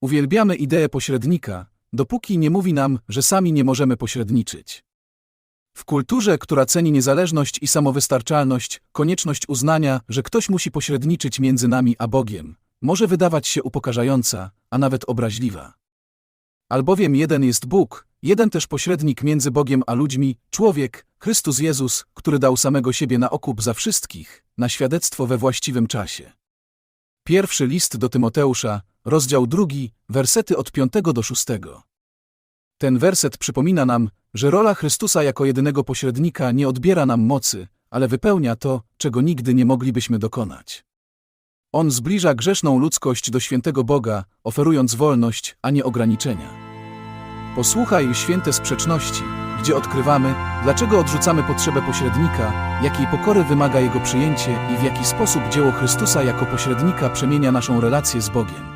Uwielbiamy ideę pośrednika, dopóki nie mówi nam, że sami nie możemy pośredniczyć. W kulturze, która ceni niezależność i samowystarczalność, konieczność uznania, że ktoś musi pośredniczyć między nami a Bogiem, może wydawać się upokarzająca, a nawet obraźliwa. Albowiem jeden jest Bóg, jeden też pośrednik między Bogiem a ludźmi, człowiek, Chrystus Jezus, który dał samego siebie na okup za wszystkich, na świadectwo we właściwym czasie. Pierwszy list do Tymoteusza, rozdział drugi, wersety od piątego do szóstego. Ten werset przypomina nam, że rola Chrystusa jako jedynego pośrednika nie odbiera nam mocy, ale wypełnia to, czego nigdy nie moglibyśmy dokonać. On zbliża grzeszną ludzkość do świętego Boga, oferując wolność, a nie ograniczenia. Posłuchaj święte sprzeczności, gdzie odkrywamy, dlaczego odrzucamy potrzebę pośrednika, jakiej pokory wymaga jego przyjęcie i w jaki sposób dzieło Chrystusa jako pośrednika przemienia naszą relację z Bogiem.